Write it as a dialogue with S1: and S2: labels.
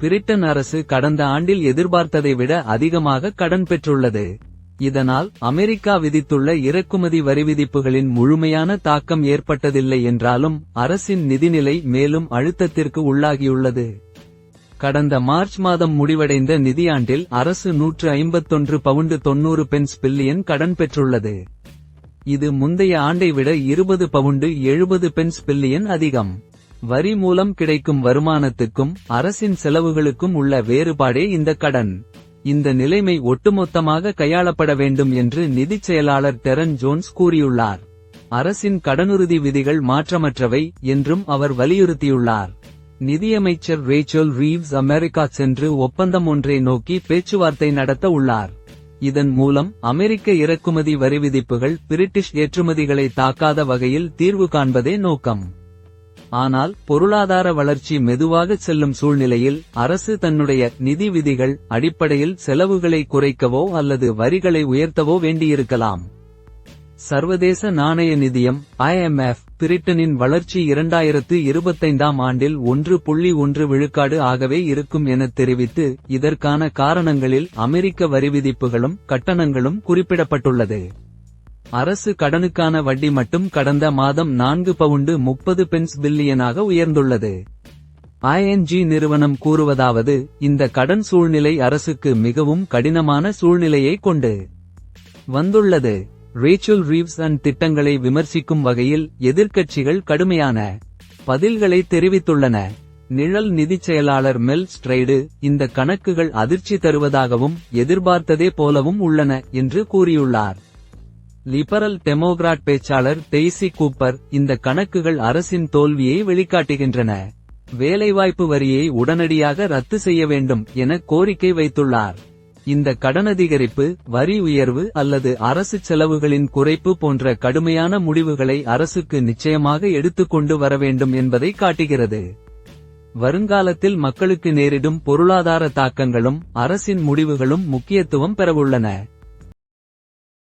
S1: Britain அரசு கடந்த ஆண்டில் எதிர்பார்த்ததை விட அதிகமாக கடன் பெற்றுள்ளது. இதனால் அமெரிக்கா விதித்துள்ள இறக்குமதி வரி விதிப்புகளின் முழுமையான தாக்கம் ஏற்பட்டதில்லை என்றாலும் அரசின் நிதிநிலை மேலும் அழுத்தத்திற்கு உள்ளாகியுள்ளது. கடந்த மார்ச் மாதம் முடிவடைந்த நிதியாண்டில் அரசு நூற்று ஐம்பத்தொன்று பவுண்டு தொன்னூறு பென்ஸ் பில்லியன் கடன் பெற்றுள்ளது. இது முந்தைய ஆண்டை விட இருபது பவுண்டு எழுபது பென்ஸ் பில்லியன் அதிகம். வரி மூலம் கிடைக்கும் வருமானத்துக்கும் அரசின் செலவுகளுக்கும் உள்ள வேறுபாடே இந்த கடன். இந்த நிலைமை ஒட்டுமொத்தமாக கையாளப்பட வேண்டும் என்று நிதிச் செயலாளர் டெரன் ஜோன்ஸ் கூறியுள்ளார். அரசின் கடனுறுதி விதிகள் மாற்றமற்றவை என்றும் அவர் வலியுறுத்தியுள்ளார். நிதியமைச்சர் ரேச்சல் ரீவ்ஸ் அமெரிக்கா சென்று ஒப்பந்தம் ஒன்றை நோக்கி பேச்சுவார்த்தை நடத்த உள்ளார். இதன் மூலம் அமெரிக்க இறக்குமதி வரி விதிப்புகள் பிரிட்டிஷ் ஏற்றுமதிகளை தாக்காத வகையில் தீர்வு காண்பதே நோக்கம். ஆனால் பொருளாதார வளர்ச்சி மெதுவாக செல்லும் சூழ்நிலையில் அரசு தன்னுடைய நிதி விதிகள் அடிப்படையில் செலவுகளை குறைக்கவோ அல்லது வரிகளை உயர்த்தவோ வேண்டியிருக்கலாம். சர்வதேச நாணய நிதியம் ஐஎம்எஃப் பிரிட்டனின் வளர்ச்சி இரண்டாயிரத்து இருபத்தைந்தாம் ஆண்டில் ஒன்று புள்ளி ஒன்று விழுக்காடு ஆகவே இருக்கும் என தெரிவித்து இதற்கான காரணங்களில் அமெரிக்க வரிவிதிப்புகளும் கட்டணங்களும் குறிப்பிடப்பட்டுள்ளது. அரசு கடனுக்கான வட்டி மட்டும் கடந்த மாதம் நான்கு பவுண்டு முப்பது பென்ஸ் பில்லியனாக உயர்ந்துள்ளது. ஐஎன்ஜி நிறுவனம் கூறுவதாவது இந்த கடன் சூழ்நிலை அரசுக்கு மிகவும் கடினமான சூழ்நிலையை கொண்டு வந்துள்ளது. ரேச்சல் ரீவ்ஸ் அண்ட் திட்டங்களை விமர்சிக்கும் வகையில் எதிர்க்கட்சிகள் கடுமையான பதில்களை தெரிவித்துள்ளன. நிழல் நிதிச் செயலாளர் மெல் ஸ்ட்ரைடு இந்த கணக்குகள் அதிர்ச்சி தருவதாகவும் எதிர்பார்த்ததே போலவும் உள்ளன என்று கூறியுள்ளார். லிபரல் டெமோக்ராட் பேச்சாளர் டெய்சி கூப்பர் இந்த கணக்குகள் அரசின் தோல்வியை வெளிக்காட்டுகின்றன. வேலைவாய்ப்பு வரியை உடனடியாக ரத்து செய்ய வேண்டும் என கோரிக்கை வைத்துள்ளார். இந்த கடனதிகரிப்பு வரி உயர்வு அல்லது அரசு செலவுகளின் குறைப்பு போன்ற கடுமையான முடிவுகளை அரசுக்கு நிச்சயமாக எடுத்துக்கொண்டு வர வேண்டும் என்பதை காட்டுகிறது. வருங்காலத்தில் மக்களுக்கு நேரிடும் பொருளாதார தாக்கங்களும் அரசின் முடிவுகளும் முக்கியத்துவம் பெறவுள்ளன.